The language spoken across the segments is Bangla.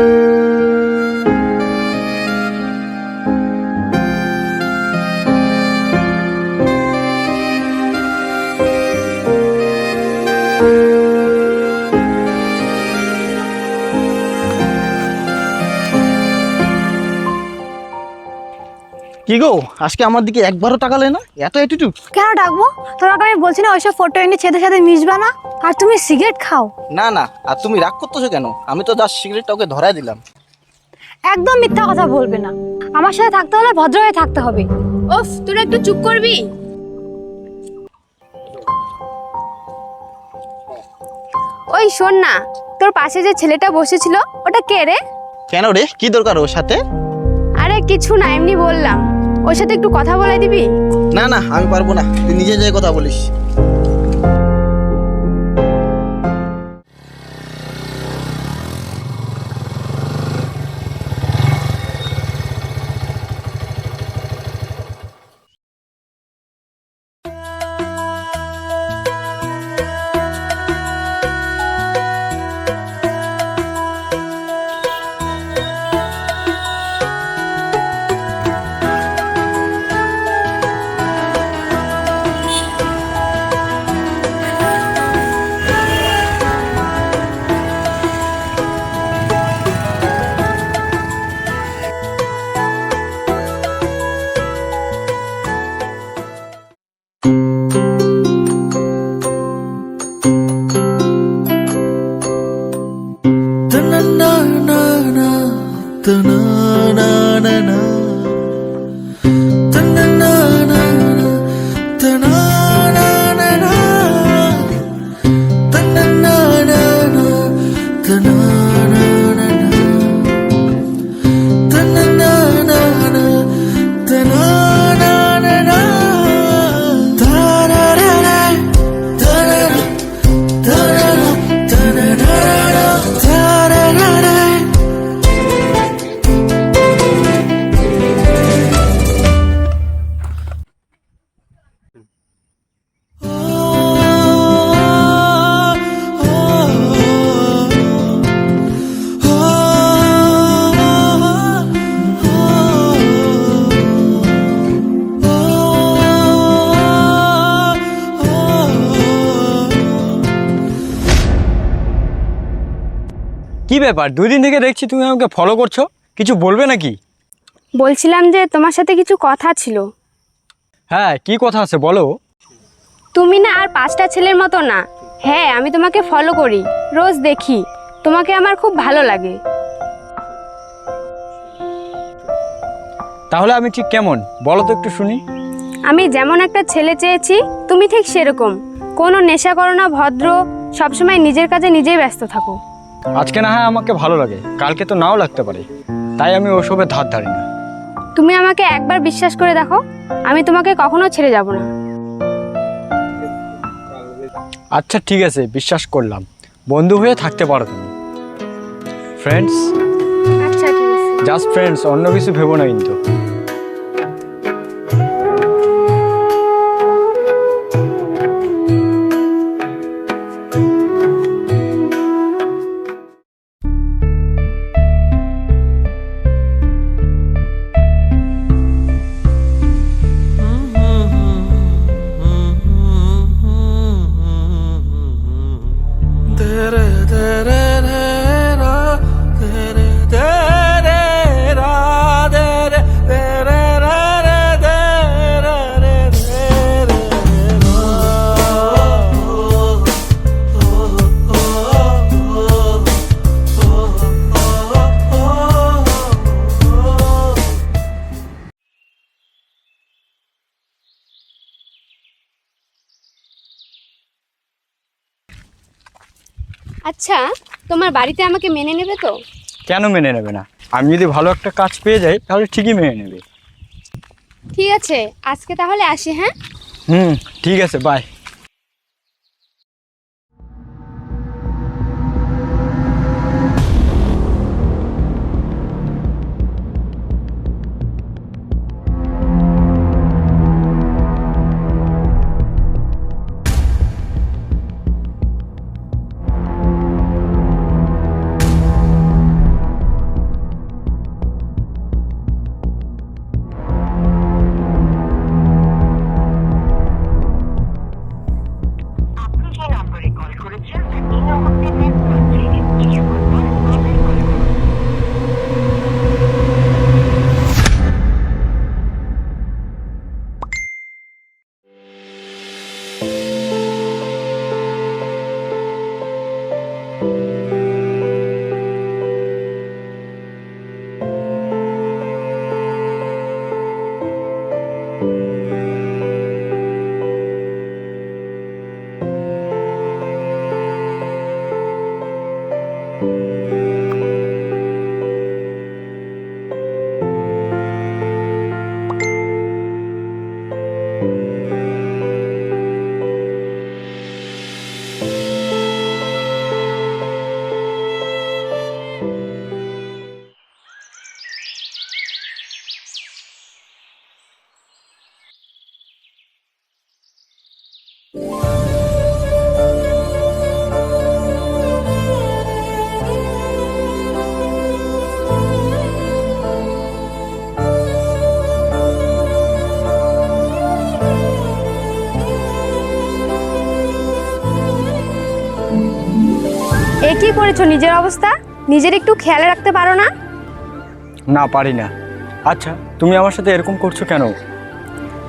thank you কি গো আজকে আমার দিকে একবারও তাকালে না? এত অ্যাটিটিউড কেন ডাকবো? তোমাকে আমি বলছি না ওইসব ফটো এনে ছেলেদের সাথে মিশবা না? আর তুমি সিগারেট খাও। না না আর তুমি রাগ করতেছো কেন? আমি তো জাস্ট সিগারেটটা ওকে ধরাই দিলাম। একদম মিথ্যা কথা বলবে না। আমার সাথে থাকতে হলে ভদ্র হয়ে থাকতে হবে। ওফ তোরা একটু চুপ করবি। ওই শোন না তোর পাশে যে ছেলেটা বসেছিল ওটা কে রে? কেন রে? কি দরকার ওর সাথে? আরে কিছু না এমনি বললাম। ওর সাথে একটু কথা বলাই দিবি? না না, আমি পারব না। তুই নিজে যাই কথা বলিস। ব্যাপার? দুই দিন থেকে দেখছি তুমি আমাকে ফলো করছ। কিছু বলবে নাকি? বলছিলাম যে তোমার সাথে কিছু কথা ছিল। হ্যাঁ কি কথা আছে বলো। তুমি না আর পাঁচটা ছেলের মতো না। হ্যাঁ আমি তোমাকে ফলো করি। রোজ দেখি। তোমাকে আমার খুব ভালো লাগে। তাহলে আমি ঠিক কেমন? বলো তো একটু শুনি। আমি যেমন একটা ছেলে চেয়েছি তুমি ঠিক সেরকম। কোনো নেশা করো না ভদ্র। সবসময় নিজের কাজে নিজেই ব্যস্ত থাকো। আজকে না হয় আমাকে ভালো লাগে কালকে তো নাও লাগতে পারে। তাই আমি ওসবের ধার ধারি না তুমি আমাকে একবার বিশ্বাস করে দেখো আমি তোমাকে কখনো ছেড়ে যাব না। আচ্ছা ঠিক আছে বিশ্বাস করলাম। বন্ধু হয়ে থাকতে পারো তুমি। ফ্রেন্ডস আচ্ছা ঠিক আছে। জাস্ট ফ্রেন্ডস অন্য কিছু ভেবো না কিন্তু। da da da আচ্ছা তোমার বাড়িতে আমাকে মেনে নেবে তো? কেন মেনে নেবে না? আমি যদি ভালো একটা কাজ পেয়ে যাই তাহলে ঠিকই মেনে নেবে। ঠিক আছে আজকে তাহলে আসি হ্যাঁ? হুম ঠিক আছে বাই কি করেছ? নিজের অবস্থা? নিজের একটু খেয়াল রাখতে পারো না? না পারি না। আচ্ছা তুমি আমার সাথে এরকম করছ কেন?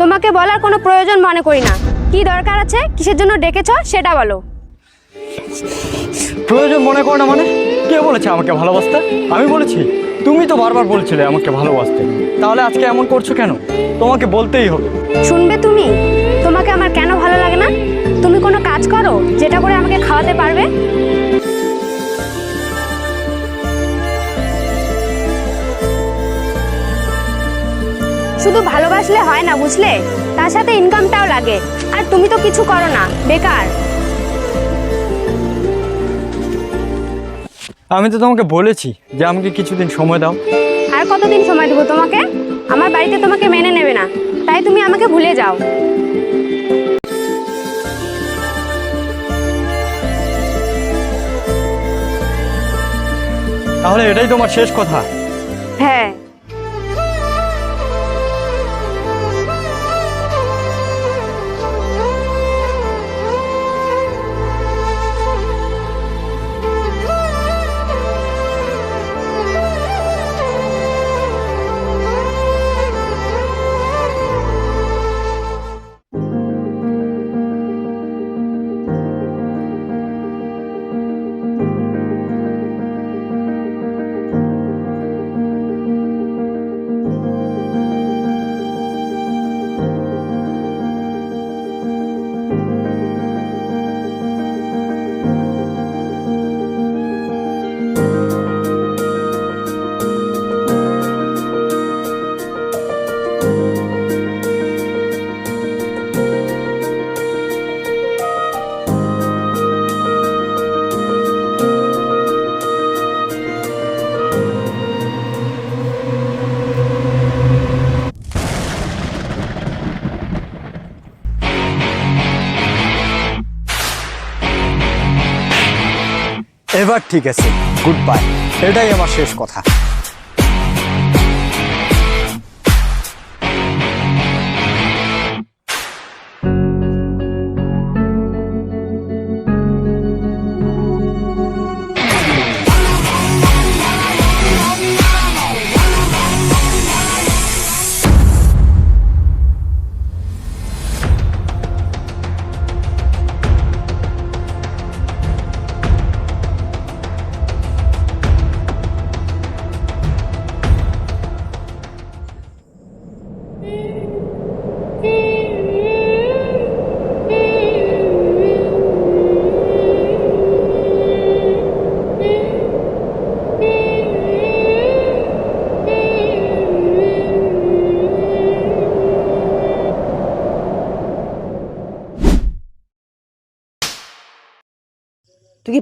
তোমাকে বলার কোনো প্রয়োজন মনে করি না। কি দরকার আছে? কিসের জন্য ডেকেছো? সেটা বলো। প্রয়োজন মনে করো না মানে? কে বলেছে আমাকে ভালোবাসতে? আমি বলেছি তুমি তো বারবার বলছিলে আমাকে ভালোবাসতে। তাহলে আজকে এমন করছ কেন? তোমাকে বলতেই হবে। শুনবে তুমি? তোমাকে আমার কেন ভালো লাগে না? তুমি কোনো কাজ করো যেটা করে আমাকে খাওয়াতে পারবে? শুধু ভালোবাসলে হয় না বুঝলে? তার সাথে ইনকামটাও লাগে। আর তুমি তো কিছু করো না বেকার। আমি তো তোমাকে বলেছি যে আমাকে কিছুদিন সময় দাও। আর কতদিন সময় দেবো তোমাকে? আমার বাড়িতে তোমাকে মেনে নেবে না। তাই তুমি আমাকে ভুলে যাও। তাহলে এটাই তোমার শেষ কথা? হ্যাঁ। এবার ঠিক আছে গুড বাই এটাই আমার শেষ কথা।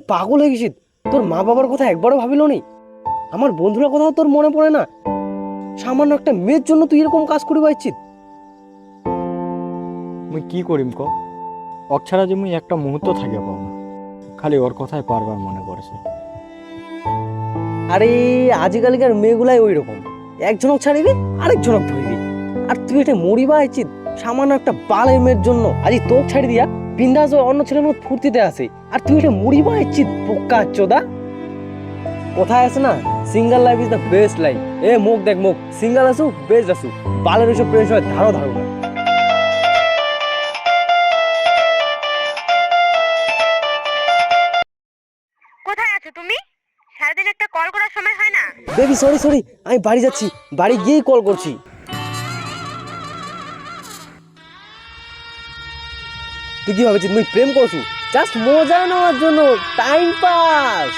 পাগল হয়ে গেছিস? তোর মা বাবার কথা একবারও ভাবিল নি? আমার বন্ধুরা কথাও তোর মনে পড়ে না? সামান্য একটা মেয়ের জন্য তুই এরকম কাজ করে পাচ্ছিস মুই কি করিম ক? অক ছাড়া যে মুই একটা মুহূর্ত থাকে পাও না। খালি ওর কথাই বারবার মনে পড়েছে। আরে আজকালকার মেয়েগুলাই ওই রকম একজনক ছাড়িবি আরেকজনক ধরিবি। আর তুই এটা মরিবা আইছিস সামান্য একটা বালের মেয়ের জন্য। আজ তোক ছাড়ি দিয়া বিন্দাস ওই অন্য ছেলের মতো ফুর্তিতে আসে আর তুই এটা মরিবা আইছিস বোকা চোদা? কোথায় আছে না? Single life is the best life এ মুখ দেখ মুখ। সিঙ্গেল আসু বেস্ট আসু বালের ওইসব প্রেম সময় ধারো ধারো না কোথায় আছো তুমি? সারাদিন একটা কল করার সময় হয় না। বেবি সরি সরি আমি বাড়ি যাচ্ছি। বাড়ি গিয়েই কল করছি। তুই কি ভাবছিস মুই প্রেম করছু। জাস্ট মজা নেওয়ার জন্য টাইম পাস